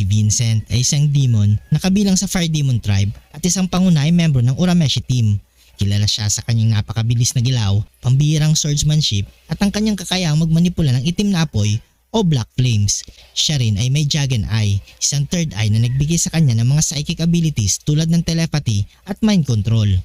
Si Vincent ay isang demon na kabilang sa Fire Demon Tribe at isang pangunahing membro ng Urameshi team. Kilala siya sa kanyang napakabilis na gilaw, pambihirang swordsmanship at ang kanyang kakayahang magmanipula ng itim na apoy o black flames. Siya rin ay may Jagan Eye, isang third eye na nagbigay sa kanya ng mga psychic abilities tulad ng telepathy at mind control.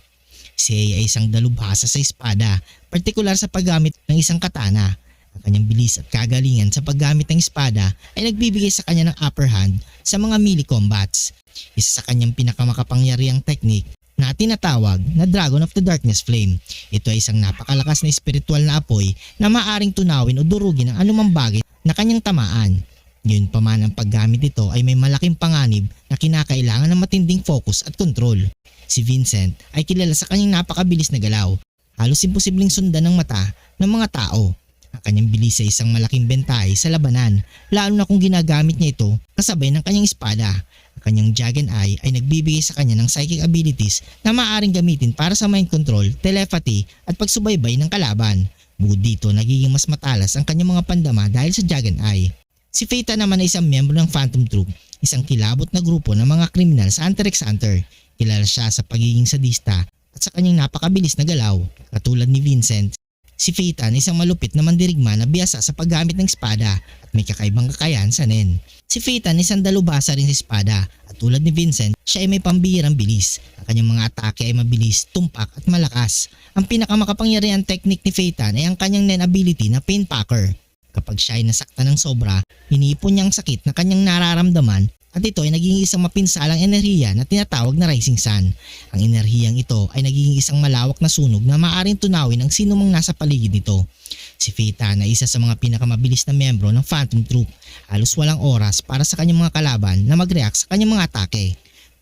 Si Ei ay isang dalubhasa sa espada, partikular sa paggamit ng isang katana. Ang kanyang bilis at kagalingan sa paggamit ng espada ay nagbibigay sa kanya ng upper hand sa mga melee combats. Isa sa kanyang pinakamakapangyarihang technique na tinatawag na Dragon of the Darkness Flame. Ito ay isang napakalakas na espiritual na apoy na maaring tunawin o durugin ang anumang bagay na kanyang tamaan. Yun pa man ang paggamit nito ay may malaking panganib na kinakailangan ng matinding focus at control. Si Vincent ay kilala sa kanyang napakabilis na galaw. Halos imposibleng sundan ng mata ng mga tao. Ang kanyang bilis ay isang malaking bentay sa labanan, lalo na kung ginagamit niya ito kasabay ng kanyang espada. Ang kanyang Jagan Eye ay nagbibigay sa kanya ng psychic abilities na maaaring gamitin para sa mind control, telepathy at pagsubaybay ng kalaban. Bukod dito, nagiging mas matalas ang kanyang mga pandama dahil sa Jagan Eye. Si Feta naman ay isang miyembro ng Phantom Troop, isang kilabot na grupo ng mga kriminal sa Hunter x Hunter. Kilala siya sa pagiging sadista at sa kanyang napakabilis na galaw. Katulad ni Vincent, si ay isang malupit na mandirigma na biyasa sa paggamit ng espada at may kakaibang kakayahan sa nen. Si ay isang dalubhasa rin sa espada at tulad ni Vincent, siya ay may pambihirang bilis. Ang kanyang mga atake ay mabilis, tumpak at malakas. Ang pinakamakapangyarihang technique ni Feta ay ang kanyang nen ability na Pain Packer. Kapag siya ay nasaktan ng sobra, hinipon niya ang sakit na kanyang nararamdaman at ito ay nagiging isang mapinsalang enerhiya na tinatawag na Rising Sun. Ang enerhiyang ito ay nagiging isang malawak na sunog na maaaring tunawin ang sino mang nasa paligid nito. Si Feta na isa sa mga pinakamabilis na membro ng Phantom Troop. Halos walang oras para sa kanyang mga kalaban na mag-react sa kanyang mga atake.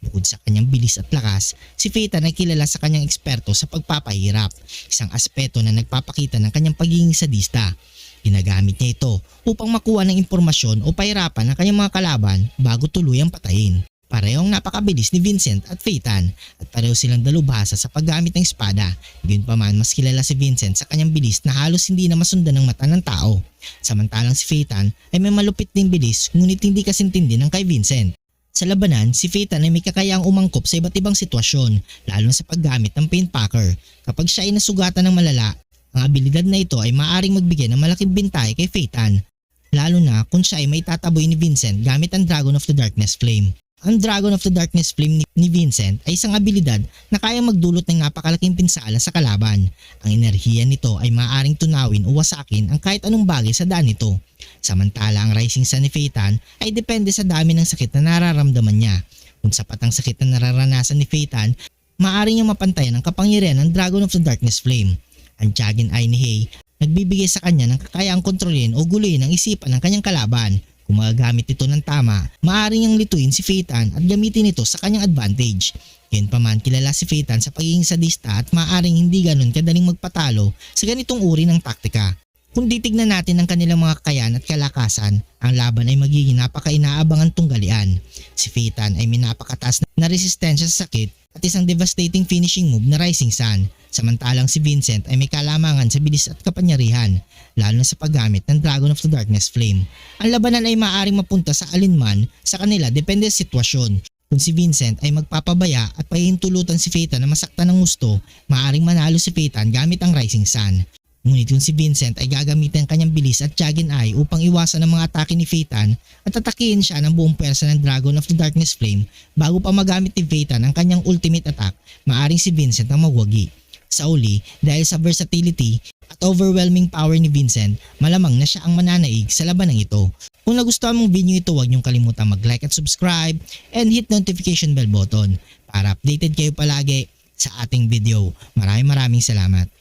Bukod sa kanyang bilis at lakas, si Feta na kilala sa kanyang eksperto sa pagpapahirap, isang aspeto na nagpapakita ng kanyang pagiging sadista. Ginagamit niya ito upang makuha ng impormasyon o pahirapan ng kanyang mga kalaban bago tuluyang patayin. Parehong napakabilis ni Vincent at Phaeton at pareho silang dalubhasa sa paggamit ng espada. Gayunpaman mas kilala si Vincent sa kanyang bilis na halos hindi na masundan ng mata ng tao. Samantalang si Phaeton ay may malupit ding bilis ngunit hindi kasintindi ng kay Vincent. Sa labanan, si Phaeton ay may kakayang umangkop sa iba't ibang sitwasyon, lalo na sa paggamit ng paint packer. Kapag siya ay nasugatan ng malala, ang abilidad na ito ay maaaring magbigay ng malaking bintay kay Phaeton, lalo na kung siya ay may tataboy ni Vincent gamit ang Dragon of the Darkness Flame. Ang Dragon of the Darkness Flame ni- Vincent ay isang abilidad na kayang magdulot ng napakalaking pinsala sa kalaban. Ang enerhiya nito ay maaaring tunawin o wasakin ang kahit anong bagay sa daan nito. Samantala ang Rising Sun ni Phaeton ay depende sa dami ng sakit na nararamdaman niya. Kung sapat ang sakit na nararanasan ni Phaeton, maaari niyang mapantayan ang kapangyarihan ng Dragon of the Darkness Flame. Ang Eye ni Hay nagbibigay sa kanya ng kakayaang kontrolin o guluhin ang isipan ng kanyang kalaban. Kung magagamit ito ng tama, maaari niyang lituin si Phaeton at gamitin ito sa kanyang advantage. Yun pa man kilala si Phaeton sa pagiging sadista at maaaring hindi ganun kadaling magpatalo sa ganitong uri ng taktika. Kung titignan natin ang kanilang mga kakayahan at kalakasan, ang laban ay magiging napaka-inaabangan tunggalian. Si Phaeton ay may napakataas na resistensya sa sakit at isang devastating finishing move na Rising Sun. Samantalang si Vincent ay may kalamangan sa bilis at kapangyarihan, lalo na sa paggamit ng Dragon of the Darkness Flame. Ang labanan ay maaaring mapunta sa alinman sa kanila depende sa sitwasyon. Kung si Vincent ay magpapabaya at pahihintulutan si Phaeton na masaktan ng gusto, maaaring manalo si Phaeton gamit ang Rising Sun. Ngunit kung si Vincent ay gagamitin ang kanyang bilis at Jagged Eye upang iwasan ang mga atake ni Phaeton at atakihin siya ng buong pwersa ng Dragon of the Darkness Flame bago pa magamit ni Phaeton ang kanyang ultimate attack, maaring si Vincent ang magwagi. Sa uli, dahil sa versatility at overwhelming power ni Vincent, malamang na siya ang mananaig sa labanang ito. Kung nagustuhan mong video ito, huwag niyong kalimutan mag-like at subscribe and hit notification bell button para updated kayo palagi sa ating video. Maraming maraming salamat.